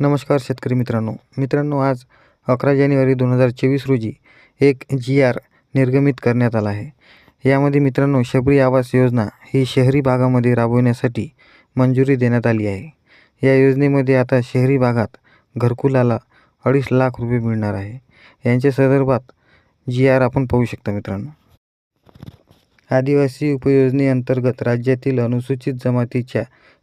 नमस्कार शेतकरी मित्रांनो. मित्रांनो आज अकरा जानेवारी दोन हजार चोवीस रोजी एक जी आर निर्गमित करण्यात आला आहे. यामध्ये मित्रांनो शबरी आवास योजना ही शहरी भागामध्ये राबवण्यासाठी मंजुरी देण्यात आली आहे. या योजनेमध्ये आता शहरी भागात घरकुलाला अडीच लाख रुपये मिळणार आहे. यांच्या संदर्भात जी आर आपण पाहू शकता मित्रांनो. आदिवासी उपयोजनेअंतर्गत राज्यातील अनुसूचित जमातीच्या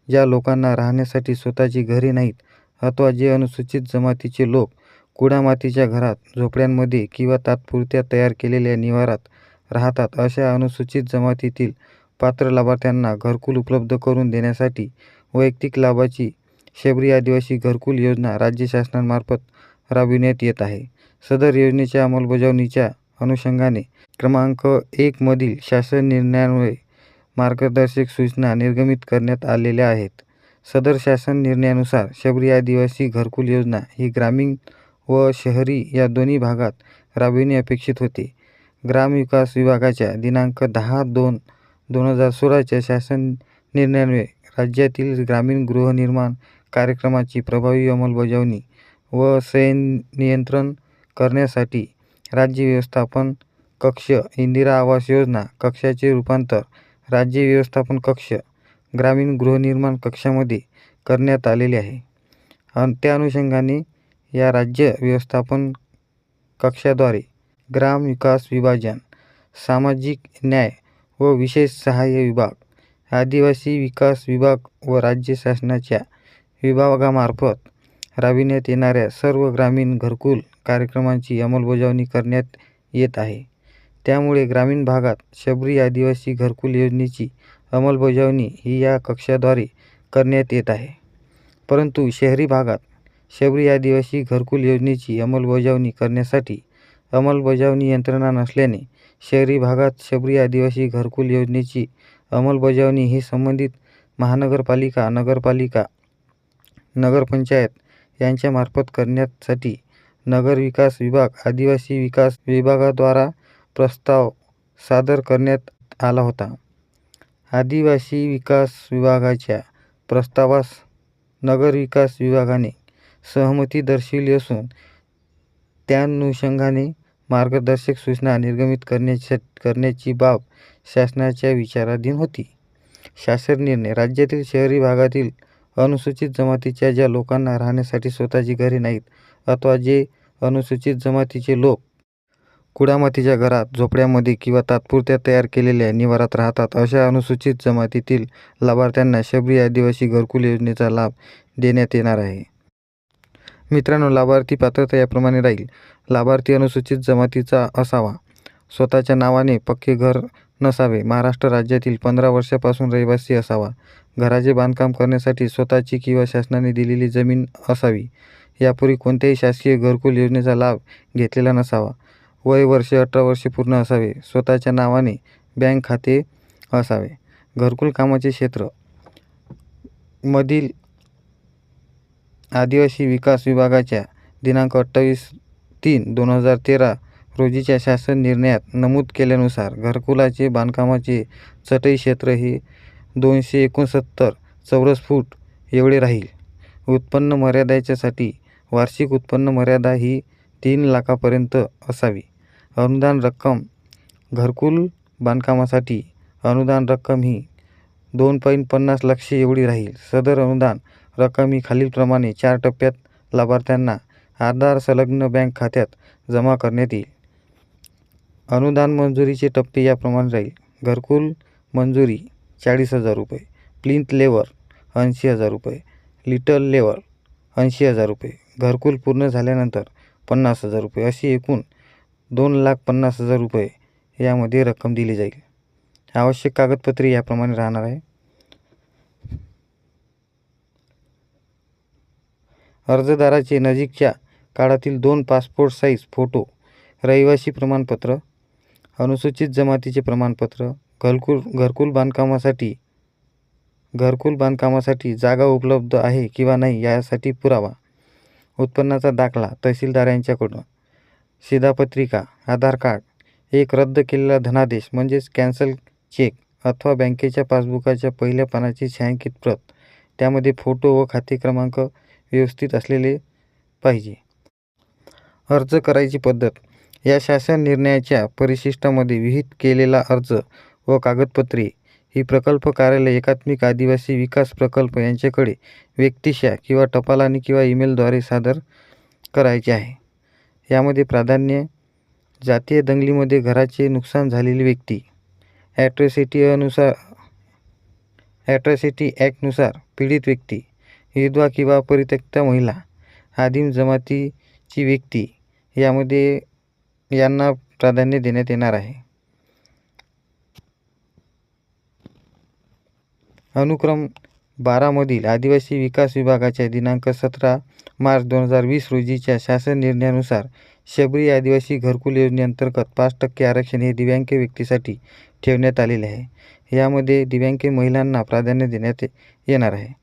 ज्या लोकांना राहण्यासाठी स्वतःची घरे नाहीत अथवा जे अनुसूचित जमातीचे लोक कुडामातीच्या घरात झोपड्यांमध्ये किंवा तात्पुरत्या तयार केलेल्या निवारात राहतात अशा अनुसूचित जमातीतील पात्र लाभार्थ्यांना घरकुल उपलब्ध करून देण्यासाठी वैयक्तिक लाभाची शबरी आदिवासी घरकुल योजना राज्य शासनामार्फत राबविण्यात येत आहे. सदर योजनेच्या अंमलबजावणीच्या अनुषंगाने क्रमांक एकमधील शासन निर्णयामुळे मार्गदर्शक सूचना निर्गमित करण्यात आलेल्या आहेत. सदर शासन निर्णयानुसार शबरी आदिवासी घरकुल योजना ही ग्रामीण व शहरी या दोन्ही भागात राबविणे अपेक्षित होते. ग्रामविकास विभागाच्या दिनांक दहा दोन दोन हजार सोळाच्या शासन निर्णयान्वये राज्यातील ग्रामीण गृहनिर्माण कार्यक्रमाची प्रभावी अंमलबजावणी व सैन नियंत्रण करण्यासाठी राज्य व्यवस्थापन कक्ष इंदिरा आवास योजना कक्षाचे रूपांतर राज्य व्यवस्थापन कक्ष ग्रामीण गृहनिर्माण कक्षामध्ये करण्यात आलेले आहे. अन त्या अनुषंगाने या राज्य व्यवस्थापन कक्षाद्वारे ग्राम विकास विभाजन सामाजिक न्याय व विशेष सहाय्य विभाग आदिवासी विकास विभाग व राज्य शासनाच्या विभागामार्फत राबविण्यात येणाऱ्या सर्व ग्रामीण घरकुल कार्यक्रमांची अंमलबजावणी करण्यात येत आहे. त्यामुळे ग्रामीण भागात शबरी आदिवासी घरकुल योजनेची अंमलबजावणी ही या कक्षाद्वारे करण्यात येत आहे. परंतु शहरी भागात शबरी आदिवासी घरकुल योजनेची अंमलबजावणी करण्यासाठी अंमलबजावणी यंत्रणा नसल्याने शहरी भागात शबरी आदिवासी घरकुल योजनेची अंमलबजावणी ही संबंधित महानगरपालिका नगरपालिका नगरपंचायत यांच्यामार्फत करण्यासाठी नगरविकास विभाग आदिवासी विकास विभागाद्वारा प्रस्ताव सादर करण्यात आला होता. आदिवासी विकास विभागाच्या प्रस्तावास नगरविकास विभागाने सहमती दर्शविली असून त्यानुषंगाने मार्गदर्शक सूचना निर्गमित करण्याच्या करण्याची बाब शासनाच्या विचाराधीन होती. शासन निर्णय राज्यातील शहरी भागातील अनुसूचित जमातीच्या ज्या लोकांना राहण्यासाठी स्वतःची घरे नाहीत अथवा जे अनुसूचित जमातीचे लोक कुडामातीच्या घरात झोपड्यामध्ये किंवा तात्पुरत्या तयार केलेल्या निवारात राहतात. अशा अनुसूचित जमातीतील लाभार्थ्यांना शबरी आदिवासी घरकुल योजनेचा लाभ देण्यात येणार आहे. मित्रांनो लाभार्थी पात्रता याप्रमाणे राहील. लाभार्थी अनुसूचित जमातीचा असावा. स्वतःच्या नावाने पक्के घर नसावे. महाराष्ट्र राज्यातील पंधरा वर्षापासून रहिवासी असावा. घराचे बांधकाम करण्यासाठी स्वतःची किंवा शासनाने दिलेली जमीन असावी. यापूर्वी कोणत्याही शासकीय घरकुल योजनेचा लाभ घेतलेला नसावा. वय वर्ष अठरा वर्षे पूर्ण असावे. स्वतःच्या नावाने बँक खाते असावे. घरकुल कामाचे क्षेत्र. मधील आदिवासी विकास विभागाच्या दिनांक अठ्ठावीस तीन दोन हजार तेरा रोजीच्या शासन निर्णयात नमूद केल्यानुसार घरकुलाचे बांधकामाचे चटई क्षेत्र हे दोनशे एकोणसत्तर चौरस फूट एवढे राहील. उत्पन्न मर्यादेच्यासाठी वार्षिक उत्पन्न मर्यादा ही तीन लाखापर्यंत असावी. अनुदान रक्कम घरकुल बांधकामासाठी अनुदान रक्कम ही दोन पॉईंट पन्नास लक्ष एवढी राहील. सदर अनुदान रक्कम ही खालीलप्रमाणे चार टप्प्यात लाभार्थ्यांना आधार संलग्न बँक खात्यात जमा करण्यात येईल. अनुदान मंजुरीचे टप्पे याप्रमाणे राहील. घरकुल मंजुरी चाळीस हजार रुपये प्लिंथ लेवर ऐंशी हजार रुपये लिटल लेवर ऐंशी हजार रुपये घरकुल पूर्ण झाल्यानंतर पन्नास हजार रुपये अशी एकूण दोन लाख पन्नास हजार रुपये यामध्ये रक्कम दिली जाईल. आवश्यक कागदपत्रे याप्रमाणे राहणार आहे. अर्जदाराचे नजीकच्या काळातील दोन पासपोर्ट साईज फोटो रहिवासी प्रमाणपत्र अनुसूचित जमातीचे प्रमाणपत्र घरकुल घरकुल बांधकामासाठी घरकुल बांधकामासाठी जागा उपलब्ध आहे किंवा नाही यासाठी पुरावा उत्पन्नाचा दाखला तहसीलदार यांच्याकडून शिधापत्रिका आधार कार्ड एक रद्द केलेला धनादेश म्हणजेच कॅन्सल चेक अथवा बँकेच्या पासबुकाच्या पहिल्या पानाची छायांकित प्रत. त्यामध्ये फोटो व खाते क्रमांक व्यवस्थित असलेले पाहिजे. अर्ज करायची पद्धत. या शासन निर्णयाच्या परिशिष्टामध्ये विहित केलेला अर्ज व कागदपत्रे ही प्रकल्प कार्यालय एकात्मिक आदिवासी विकास प्रकल्प यांच्याकडे व्यक्तिशा किंवा टपालाने किंवा ईमेलद्वारे सादर करायचे आहे. यामध्ये प्राधान्य जातीय दंगलीमध्ये घराचे नुकसान झालेली व्यक्ती. ॲट्रॉसिटी अनुसार ॲट्रॉसिटी ॲक्टनुसार पीडित व्यक्ती विधवा किंवा परित्यक्ता महिला आदिम जमातीची व्यक्ती यामध्ये यांना प्राधान्य देण्यात येणार आहे. अनुक्रम बारामधील आदिवासी विकास विभागाच्या दिनांक सतरा मार्च दोन हजार वीस रोजीच्या शासन निर्णयानुसार शबरी आदिवासी घरकुल योजनेअंतर्गत पाच टक्के आरक्षण हे दिव्यांग व्यक्तीसाठी ठेवण्यात आलेले आहे. यामध्ये दिव्यांग महिलांना प्राधान्य देण्यात येणार आहे.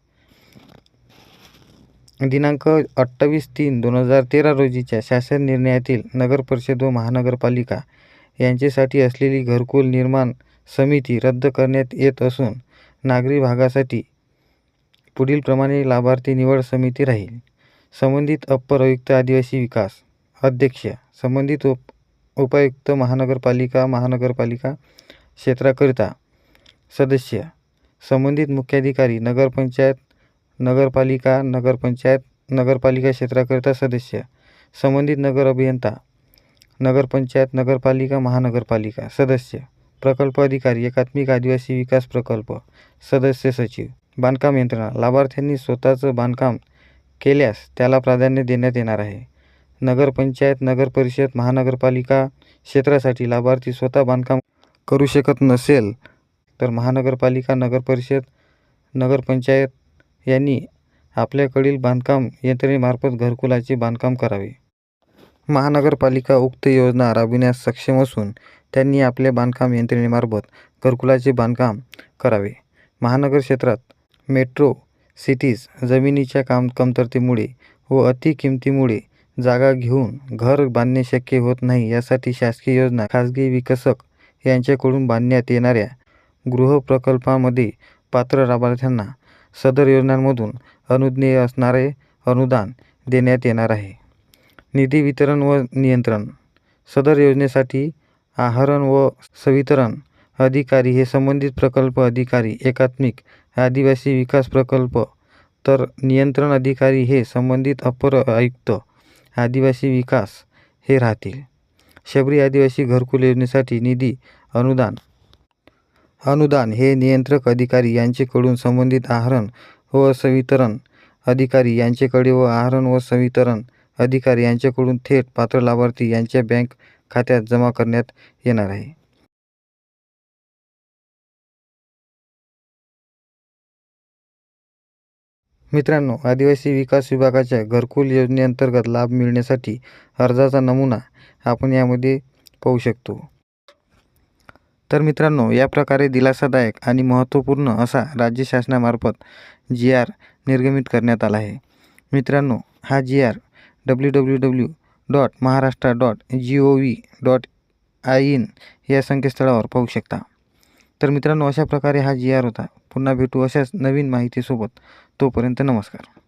दिनांक अठ्ठावीस तीन दोन हजार तेरा रोजीच्या शासन निर्णयातील नगर परिषद व महानगरपालिका यांच्यासाठी असलेली घरकुल निर्माण समिती रद्द करण्यात येत असून नागरी भागासाठी पुढीलप्रमाणे लाभार्थी निवड समिती राहील. संबंधित अप्पर आयुक्त आदिवासी विकास अध्यक्ष संबंधित उप उपायुक्त महानगरपालिका महानगरपालिका क्षेत्राकरिता सदस्य संबंधित मुख्याधिकारी नगरपंचायत नगरपालिका नगरपंचायत नगरपालिका क्षेत्राकरिता सदस्य संबंधित नगर अभियंता नगरपंचायत नगरपालिका महानगरपालिका सदस्य प्रकल्प अधिकारी एकात्मिक आदिवासी विकास प्रकल्प सदस्य सचिव बांधकाम यंत्रणा. लाभार्थ्यांनी स्वतःचं बांधकाम केल्यास त्याला प्राधान्य देण्यात येणार आहे. नगरपंचायत नगरपरिषद महानगरपालिका क्षेत्रासाठी लाभार्थी स्वतः बांधकाम करू शकत नसेल तर महानगरपालिका नगरपरिषद नगरपंचायत यांनी आपल्याकडील बांधकाम यंत्रणेमार्फत घरकुलाचे बांधकाम करावे. महानगरपालिका उक्त योजना राबविण्यास सक्षम असून त्यांनी आपल्या बांधकाम यंत्रणेमार्फत घरकुलाचे बांधकाम करावे. महानगर क्षेत्रात मेट्रो सिटीज जमिनीच्या काम कमतरतेमुळे व अति किमतीमुळे जागा घेऊन घर बांधणे शक्य होत नाही यासाठी शासकीय योजना खाजगी विकसक यांच्याकडून बांधण्यात येणाऱ्या गृहप्रकल्पामध्ये पात्र लाभार्थ्यांना सदर योजनांमधून अनुज्ञेय असणारे अनुदान देण्यात येणार आहे. निधी वितरण व नियंत्रण सदर योजनेसाठी आहरण व संवितरण अधिकारी हे संबंधित प्रकल्प अधिकारी एकात्मिक आदिवासी विकास प्रकल्प. तर नियंत्रण अधिकारी हे संबंधित अपर आयुक्त आदिवासी विकास हे राहतील. शबरी आदिवासी घरकुल योजनेसाठी निधी अनुदान. अनुदान हे नियंत्रक अधिकारी यांचेकडून संबंधित आहरण व संवितरण अधिकारी यांच्याकडे व आहरण व संवितरण अधिकारी यांच्याकडून थेट पात्र लाभार्थी यांच्या बँक खात्यात जमा करण्यात येणार आहे. मित्रांनो आदिवासी विकास विभागाच्या घरकुल योजनेअंतर्गत लाभ मिळण्यासाठी अर्जाचा नमुना आपण यामध्ये पाहू शकतो. तर मित्रांनो या प्रकारे दिलासादायक आणि महत्त्वपूर्ण असा राज्य शासनामार्फत जी आर निर्गमित करण्यात आला आहे. मित्रांनो हा G R W W W dot Maharashtra dot G O V dot I N या संकेतस्थळावर पाहू शकता. तर मित्रांनो अशा प्रकारे हा जी आर होता. पुन्हा भेटू अशाच नवीन माहितीसोबत. तोपर्यंत नमस्कार.